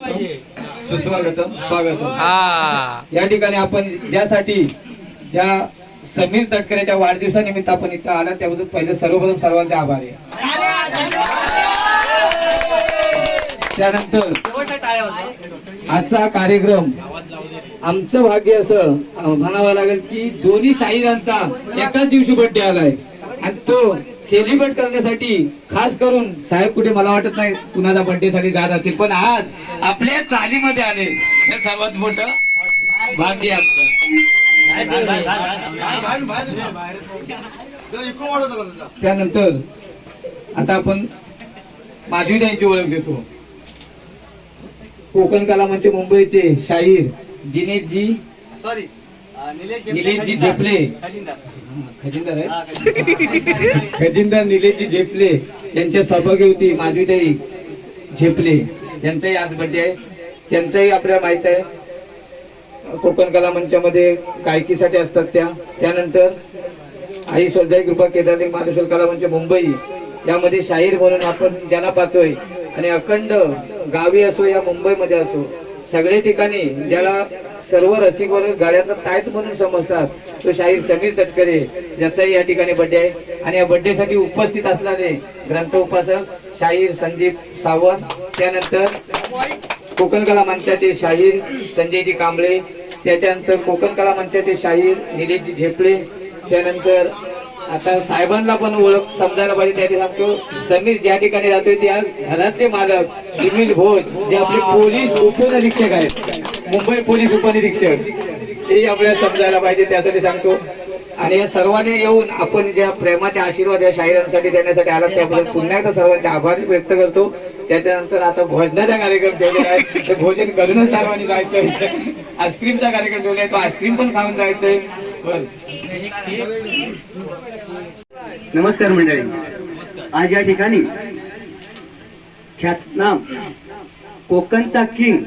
सुस्वागतम. स्वागतम. या ठिकाणी आपण ज्यासाठी ज्या समीर तटकरेच्या वाढदिवसानिमित्त आपण इथं आला त्याबद्दल पहिले सर्वप्रथम सर्वांचे आभार आहे. त्यानंतर आजचा कार्यक्रम आमचं भाग्य असं म्हणावं लागेल की दोन्ही शाहिरांचा एकाच दिवशी बर्थडे आलाय. आणि तो सेलिब्रेट करण्यासाठी खास करून साहेब कुठे मला वाटत नाही कुणाचा बर्थडे साठी जात असतील पण आज आपल्या चालीमध्ये आले. हे सर्वात मोठं भाग्य आमचं त्यानंतर आता आपण माधवी यांची ओळख देतो. कोकण कला मंच मुंबईचे शाहीर दिनेशजी सॉरी निलेशजी झेपले. खजिनदार आहे खजिनदार. निलेशजी झेपले. यांच्या सहभागी होती माधवीताई झेपले. यांचाही आज बर्थडे आहे. त्यांचाही आपल्याला माहीत आहे. कोकण कला मंचामध्ये गायकीसाठी असतात त्या. त्यानंतर आई स्वाध्याय कृपा केदारलिंग मानेश्वर कला मंच मुंबई. यामध्ये शाहीर म्हणून आपण ज्यांना पाहतोय. आणि अखंड गावी असो या मुंबईमध्ये असो सगळे ठिकाणी ज्याला सर्व रसिक वर्ग गाड्याचा तायत म्हणून समजतात. तो शाहीर समीर तटकरे ज्याचाही या ठिकाणी बड्डे आहे. आणि या बड्डेसाठी उपस्थित असणारे ग्रंथ उपासक शाहीर संदीप सावंत. त्यानंतर कोकण कला मंचाचे शाहीर संजयजी कांबळे. त्याच्यानंतर कोकण कला मंचाचे शाहीर निलेशजी झेपळे त्यानंतर आता साहेबांना पण ओळख समजायला पाहिजे त्या सांगतो समीर ज्या ठिकाणी राहतोय त्या घरातले मालक सुनील भोज जे आपले पोलीस उपनिरीक्षक आहेत. मुंबई पोलीस उपनिरीक्षक. हे आपल्याला समजायला पाहिजे त्यासाठी सांगतो. आणि या सर्वांनी येऊन आपण ज्या प्रेमाचे आशीर्वाद या शाहिरांसाठी देण्यासाठी आला त्याबद्दल पुन्हा एकदा सर्वांचे आभार व्यक्त करतो. त्याच्यानंतर आता भोजनाचा कार्यक्रम ठेवलेला आहे. ते भोजन करूनच सर्वांनी जायचंय. आईस्क्रीमचा कार्यक्रम ठेवलाय तो आईस्क्रीम पण खाऊन जायचंय. नमस्कार मंडळी. आज या ठिकाणी ख्यातनाम कोकणचा किंग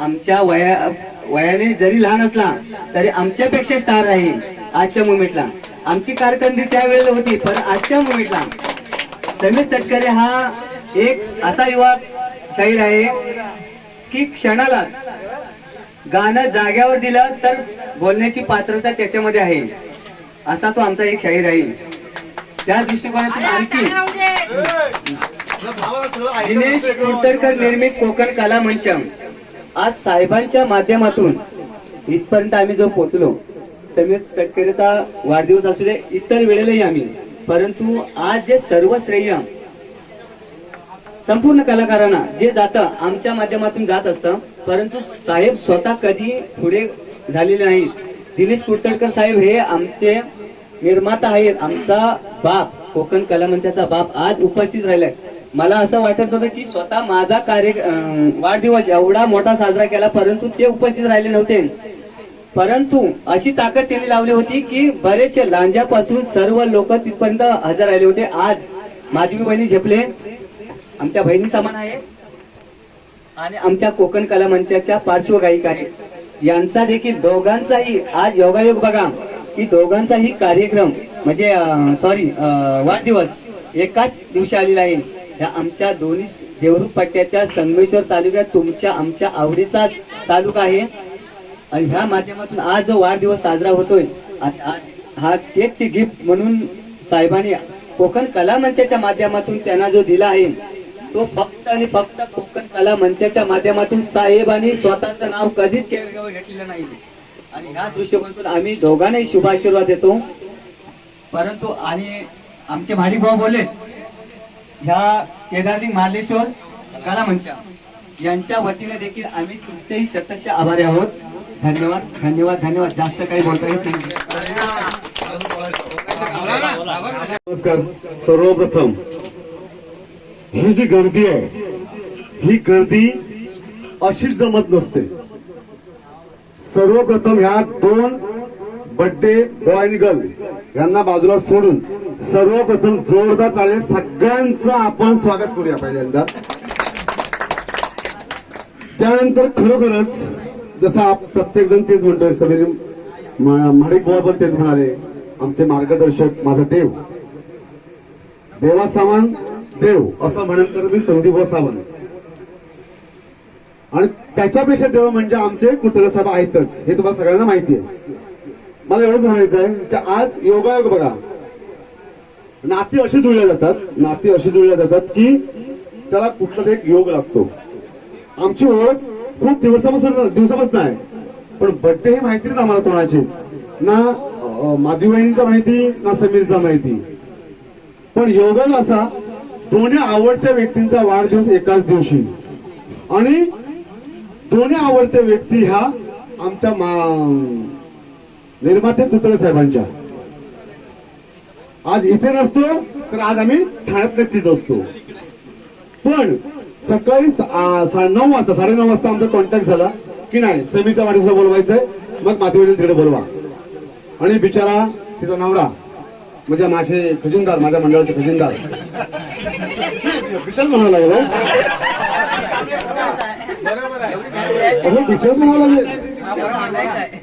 आमच्या वया वयाने जरी लहान असला तरी आमच्यापेक्षा स्टार आहे आजच्या मुवमेंटला आमची कारकिर्दी त्यावेळेला होती पण आजच्या मुवमेंटला समीर तटकरे हा एक असा युवा शाहीर आहे की क्षणालाच गाणं जाग्यावर दिलं तर बोलण्याची पात्रता त्याच्यामध्ये आहे. असा तो आमचा एक शाहीर आहे. त्या दृष्टिकोनातून आणखी दिनेश कुलकर्णकर निर्मित कोकण कला मंच आज साहेबांच्या माध्यमातून इथपर्यंत आम्ही जो पोचलो समीर तटकरेचा वाढदिवस असू दे इतर वेळेलाही आम्ही. परंतु आज जे सर्व श्रेय संपूर्ण कलाकारांना जे जातं आमच्या माध्यमातून जात असतं. परंतु साहेब स्वतः कधी पुढे झालेले नाहीत. दिनेश कुडतडकर साहेब हे आमचे निर्माता आहेत. आमचा बाप कोकण कला मंचाचा बाप आज उपस्थित राहिलाय. मला असं वाटत होतं की स्वतः माझा कार्य वाढदिवस एवढा मोठा साजरा केला परंतु ते उपस्थित राहिले नव्हते. परंतु अशी ताकद त्यांनी लावली होती की बरेचसे लांजापासून सर्व लोक तिथपर्यंत हजर राहिले होते. आज माझी बहिणी झेपले. आमच्या बहिणी समान आहे. आणि आमच्या कोकण कला मंचाच्या पार्श्वगायिका आहेत. यांचा देखील दोघांचाही आज योगायोग बघा की दोघांचाही कार्यक्रम म्हणजे सॉरी वाढदिवस एकाच दिवशी आलेला आहे. ह्या आमच्या दोन्ही देवरूप पट्ट्याच्या संगमेश्वर तालुक्यात तुमच्या आमच्या आवडीचा तालुका आहे. आणि ह्या माध्यमातून आज जो वाढदिवस साजरा होतोय आज हा केकची गिफ्ट म्हणून साहेबांनी कोकण कला मंचाच्या माध्यमातून त्यांना जो दिला आहे तो फक्त आणि फक्त कोकण कला मंचाच्या माध्यमातून साहेबांनी स्वतःचं नाव कधीच केवळ घेतलेलं नाही. आणि ह्या दृष्टिकोनातून आम्ही दोघांनाही शुभाशीर्वाद देतो. परंतु आणि आमचे भारी भाऊ बोलले ह्या केदारलिंग मार्लेश्वर कला मंचा यांच्या वतीने देखील आम्ही तुमचेही शतश आभारी आहोत. धन्यवाद धन्यवाद धन्यवाद. जास्त काही बोलता येत नाही. नमस्कार. सर्वप्रथम ही जी गर्दी आहे ही गर्दी अशीच जमत नसते. सर्वप्रथम ह्या दोन बड्डे बॉय आणि गर्ल यांना बाजूला सोडून सर्वप्रथम जोरदार चालेल सगळ्यांचं आपण स्वागत करूया पहिल्यांदा. त्यानंतर खरोखरच जसं आप प्रत्येक जण तेच म्हणतोय समीर माडिक बुवा पण तेच म्हणाले आमचे मार्गदर्शक माझा देव. देवा सामान देव असं म्हणून तर मी संदीप सावंत. आणि त्याच्यापेक्षा देव म्हणजे आमचे कुत्रे साहेब आहेतच. हे तुम्हाला सगळ्यांना माहिती आहे. मला एवढंच म्हणायचं आहे की आज योगायोग बघा. नाती अशी जुळल्या जातात नाती अशी जुळल्या जातात की त्याला कुठला तरी एक योग लागतो. आमची ओळख खूप दिवसापासून दिवसापासून आहे. पण बड्डे हे माहिती नाही आम्हाला कोणाचीच. ना माझी माधवी माहिती ना समीरचा माहिती. पण योगायोग असा दोन्ही आवडत्या व्यक्तींचा वाढदिवस एकाच दिवशी. आणि दोन्ही आवडत्या व्यक्ती ह्या आमच्या मा- निर्माते कुत्रे साहेबांच्या. आज इथे नसतो तर आज आम्ही ठाण्यात नक्कीच असतो. पण सकाळी नऊ वाजता साडेनऊ वाजता आमचा कॉन्टॅक्ट झाला की नाही समीच्या वाढीला बोलवायचंय मग मातृवडील तिकडे बोलवा. आणि बिचारा तिचा नवरा म्हणजे माझे खजिनदार माझ्या मंडळाचे खजिनदार. बिचार म्हणावं लागेल बिचार म्हणावं लागेल.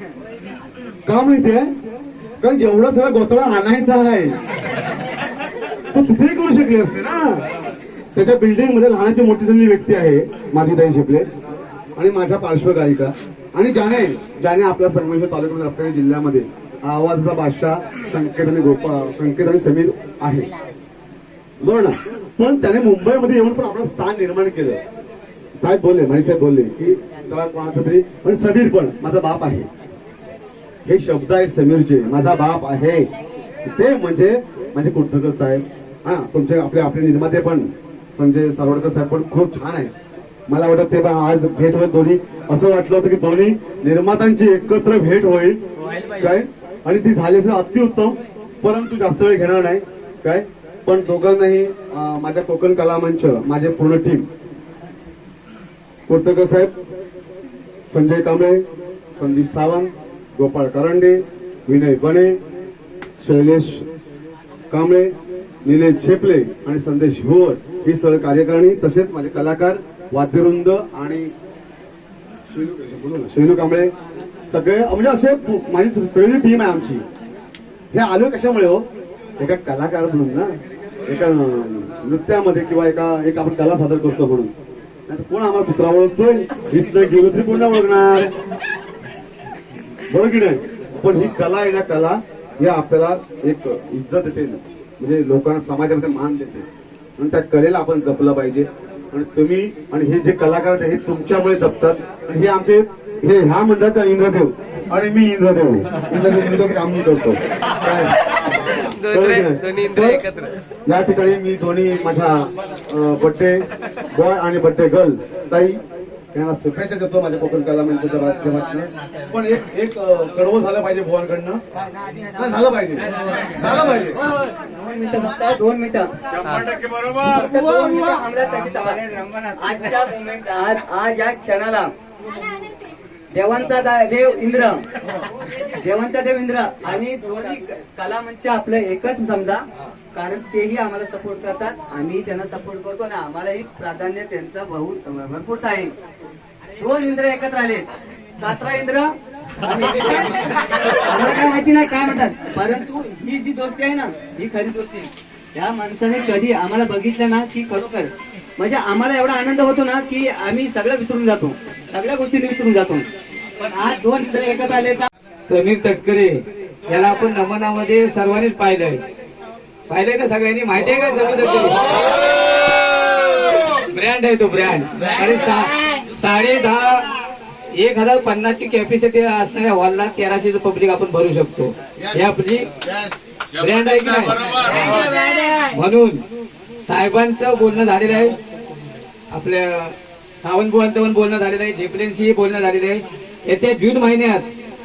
का माहितीये? कारण एवढा सगळा गोतळा आणायचा आहे? तो तिथेही करू शकले असते ना? त्याच्या बिल्डिंगमध्ये लहानाची मोठी झालेली व्यक्ती आहे माधुताई शिपले. आणि माझ्या पार्श्वगायिका. आणि ज्याने ज्याने आपल्या संगमेश्वर तालुक्यामध्ये रत्नागिरी जिल्ह्यामध्ये आवाजाचा बादशाह संकेत आणि गोपाळ संकेत आणि समीर आहे. बरोबर ना? पण त्याने मुंबईमध्ये येऊन पण आपलं स्थान निर्माण केलं. साहेब बोलले माई साहेब बोलले की त्याला कोणाचा तरी पण समीर पण माझा बाप आहे. हे शब्द आहेत समीरचे माझा बाप आहे. ते म्हणजे माझे कुठकर साहेब. हा तुमचे आपले आपले निर्माते पण संजय सारवडकर साहेब पण खूप छान आहे. मला वाटतं ते आज भेट होईल दोन्ही. असं वाटलं होतं की दोन्ही निर्मात्यांची एकत्र भेट होईल. काय? आणि ती झाली असेल अतिउत्तम परंतु जास्त वेळ घेणार नाही. काय? पण दोघांनाही माझ्या कोकण कला मंच माझे पूर्ण टीम कुर्तकर साहेब संजय कांबळे संदीप सावंत गोपाळ करंडे विनय बने शैलेश कांबळे निलेश छेपले आणि संदेश भुवर ही सर्व कार्यकारिणी तसेच माझे कलाकार वाद्यवृंद आणि शैलू- कांबळे. सगळे म्हणजे असे माझी सगळी टीम आहे आमची हे आलो कशामुळे हो? एका कलाकार म्हणून ना? एका नृत्यामध्ये किंवा एका एक आपण कला सादर करतो म्हणून. कोण आम्हाला कुत्रा ओळखतोय? इथं गेलो तरी कोण ओळखणार? बरोबर की नाही? पण ही कला आहे ना कला ही आपल्याला एक इज्जत देते म्हणजे लोकांना समाजामध्ये मान देते. आणि त्या कलेला आपण जपलं पाहिजे. आणि तुम्ही आणि हे जे कलाकार आहेत हे तुमच्यामुळे जपतात. आणि हे आमचे हे ह्या मंडळाचा इंद्रदेव. आणि मी इंद्रदेव. इंद्रदेव काम करतो. या ठिकाणी मी दोन्ही माझ्या बड्डे बॉय आणि बड्डे गर्ल ताई यांना शुभेच्छा देतो माझ्या कोकण कला मंचाच्या माध्यमातून. पण एक एक कडवं झालं पाहिजे भुवांकडनं झालं पाहिजे. झालं पाहिजे. दोन मिनिटं फक्त दोन मिनिटं. आजच्या मोमेंट आज आज या क्षणाला देवांचा देव इंद्र. देवांचा देव इंद्र. आणि दोन्ही कला मंच आपलं एकच समजा. कारण तेही आम्हाला सपोर्ट करतात. आम्ही त्यांना सपोर्ट करतो आणि आम्हालाही प्राधान्य त्यांचं बहुत भरपूर आहे. दोन इंद्र एकत्र आले. कात्रा इंद्र आम्हाला काय माहिती नाही काय म्हणतात? परंतु ही जी दोस्ती आहे ना ही खरी दोस्ती. या माणसाने कधी आम्हाला बघितलं ना की खरोखर म्हणजे आम्हाला एवढा आनंद होतो ना की आम्ही सगळं विसरून जातो. सगळ्या गोष्टी विसरून जातो. पण आज दोन इंद्र एकत्र आले तर समीर तटकरे याला आपण नमनामध्ये सर्वांनीच पाहिलंय. पाहिलंय ना सगळ्यांनी? माहिती आहे का तटकरे ब्रँड आहे तो ब्रँड आणि सा- साडे दहा एक हजार पन्नासची कॅपॅसिटी असणाऱ्या हॉलला तेराशे पब्लिक आपण भरू शकतो. ही आपली ब्रँड आहे की नाही? म्हणून साहेबांचं बोलणं झालेलं आहे. आपल्या सावंत बुवांचं पण बोलणं झालेलं आहे. झेपलेंशीही बोलणं झालेलं आहे. येत्या जून महिन्यात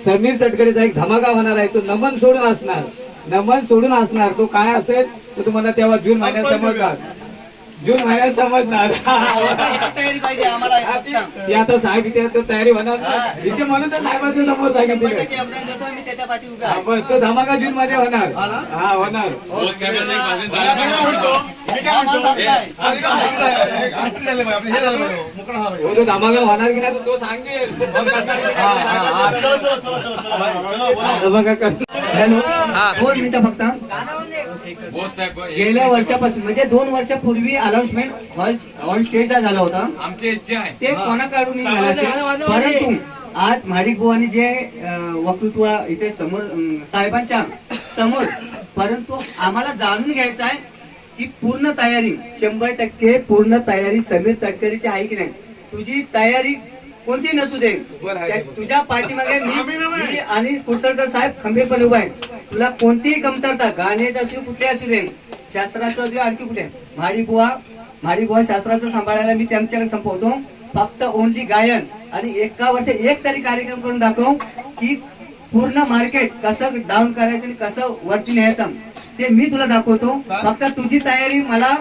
समीर तटकरेचा एक धमाका होणार आहे. तो नमन सोडून असणार. नमन सोडून असणार. तो काय असेल तो तुम्हाला तेव्हा जून महिन्यात समजणार. जून महिन्यात समजणार. तयारी पाहिजे आम्हाला. हा, ती ती आता साहेब इथे तयारी होणार. इथे म्हणून तर साहेबांच्या समोर सांगितलं हा, बस तो धमाका जून मध्ये होणार हा होणार. हो, धमाका होणार की नाही तो सांगेल हॅलो दोन मिनिटं फक्त गेल्या वर्षापासून म्हणजे दोन वर्षापूर्वी अनाउन्समेंट हॉल ऑन स्टेजला झाला होता. आमची इच्छा आहे. ते कोणाकडून परंतु आज महाडिक बुवानी जे वक्तृत्व इथे समोर साहेबांच्या समोर परंतु आम्हाला जाणून घ्यायचं आहे की पूर्ण तयारी शंभर टक्के पूर्ण तयारी समीर तटकरीची आहे की नाही? तुझी तयारी कोणती नसू दे. तुझ्या पाठीमागे मी आणि कुलकर्णी साहेब खंबीरपणे उभा आहे. तुला कोणतीही कमतरता गाण्याची असू कुठली असू दे शास्त्राचं असू आणखी कुठे. म्हाडी बुवा म्हाडी बुवा शास्त्राचं सांभाळायला मी त्यांच्याकडे संपवतो. फक्त ओनली गायन. आणि एका वर्ष एक तरी कार्यक्रम करून दाखव की पूर्ण मार्केट कसं डाऊन करायचं आणि कसं वरती न्यायचं. ते मी तुला दाखवतो. फक्त तुझी तयारी मला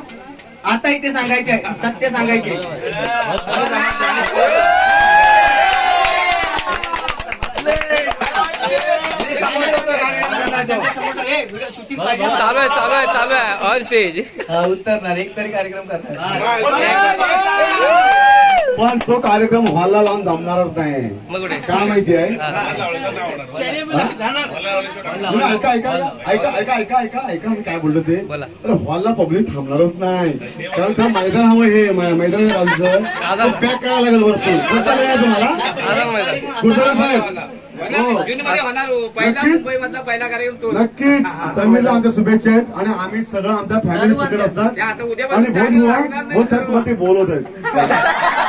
आता इथे सांगायची आहे. सत्य सांगायचे चालू आहे चालू आहे चालू आहे. ऑन स्टेज उतरणार. एक तरी कार्यक्रम करणार. पण तो कार्यक्रम हॉलला लावून जमणारच नाही. कुठे? का माहिती आहे? ऐका ऐका ऐका ऐका ऐका ऐका ऐका मी काय बोललो ते? बोला. अरे हॉलला पब्लिक थांबणारच नाही. कारण का मैदान हवं हे मैदान आमचं. पॅक करायला लागेल वरती कुठं आहे तुम्हाला? गुरुदारा साहेब? हो. हो. पहिला नक्कीच. मुंबई मधला पहिला कार्यक्रम तो. नक्कीच. समीरला आमच्या शुभेच्छा आहेत. आणि आम्ही सगळं आमच्या फॅमिली तिकडे असतात. आणि बोल हो सर तुम्हाला ते बोलवत आहेत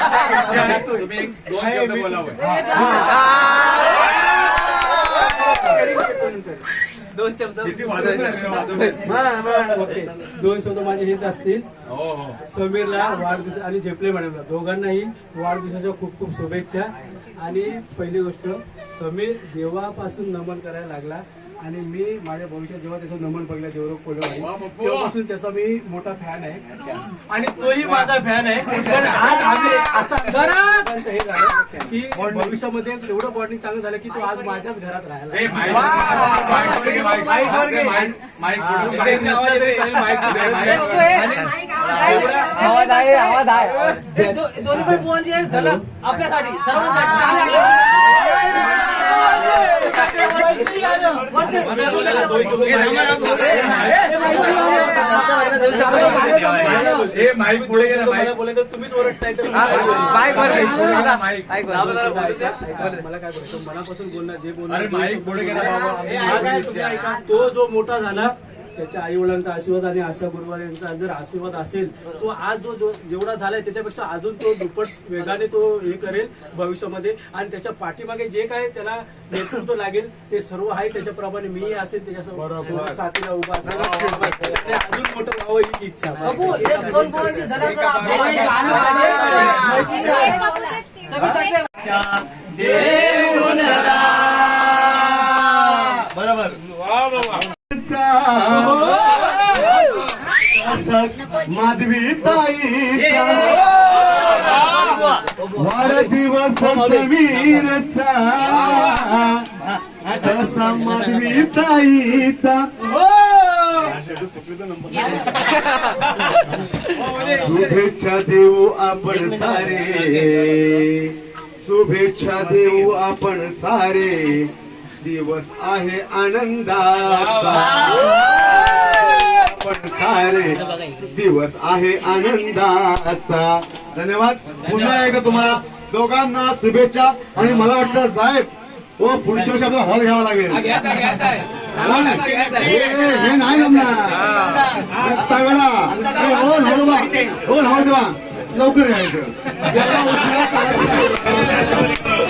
दोन शब्द माझे हेच असतील. समीरला वाढदिवस आणि झेपले मॅडमला. दोघांनाही वाढदिवसाच्या खूप खूप शुभेच्छा. आणि पहिली गोष्ट समीर जेव्हापासून नमन करायला लागला. आणि मी माझ्या भविष्यात जेव्हा त्याचं नमन बघला देवराव कोल्हेवाडी तेव्हापासून त्याचा मी मोठा फॅन आहे. आणि तोही माझा फॅन आहे. पण आज आम्ही असं दोघांचं हे झालं की भविष्यामध्ये एवढं बॉन्डिंग चांगलं झालं की तो आज माझ्याच घरात. हा, आहे दोन्ही पण फोन जे झालं आपल्यासाठी मला बोलायला दोन शब्द माईक पुढे गेला. मला बोलायचं तुम्हीच ओरडताय घे. मला काय बोलायचं मनापासून बोलणार जे बोलणार माईक पुढे गेला तो जो मोठा झाला त्याच्या आई वडिलांचा आशीर्वाद आणि आशा गुरुवार यांचा जर आशीर्वाद असेल तो आज जो जो जेवढा झालाय त्याच्यापेक्षा अजून तो दुप्पट वेगाने तो हे करेल भविष्यामध्ये आणि त्याच्या पाठीमागे जे काय त्याला नेतृत्व लागेल ते सर्व आहे त्याच्याप्रमाणे मी असेल त्याच्यासोबत साथीला उभा अजून मोठं व्हावं ही इच्छा आहे. दोन फोन जे झालं तर आपल्याला गाणं माधवी ताईचा वाढदिवस समीरचा जसा माधवी ताईचा शुभेच्छा देऊ आपण सारे. शुभेच्छा देऊ आपण सारे. दिवस आहे आनंदाचा. आपण सारे दिवस आहे आनंदाचा. धन्यवाद. पुन्हा एकदा तुम्हाला दोघांना शुभेच्छा. आणि मला वाटतं साहेब हो पुढच्या वर्षी आपल्याला हॉल घ्यावा लागेल. हो नाही जमणार. हे. हो लवकर यायचं.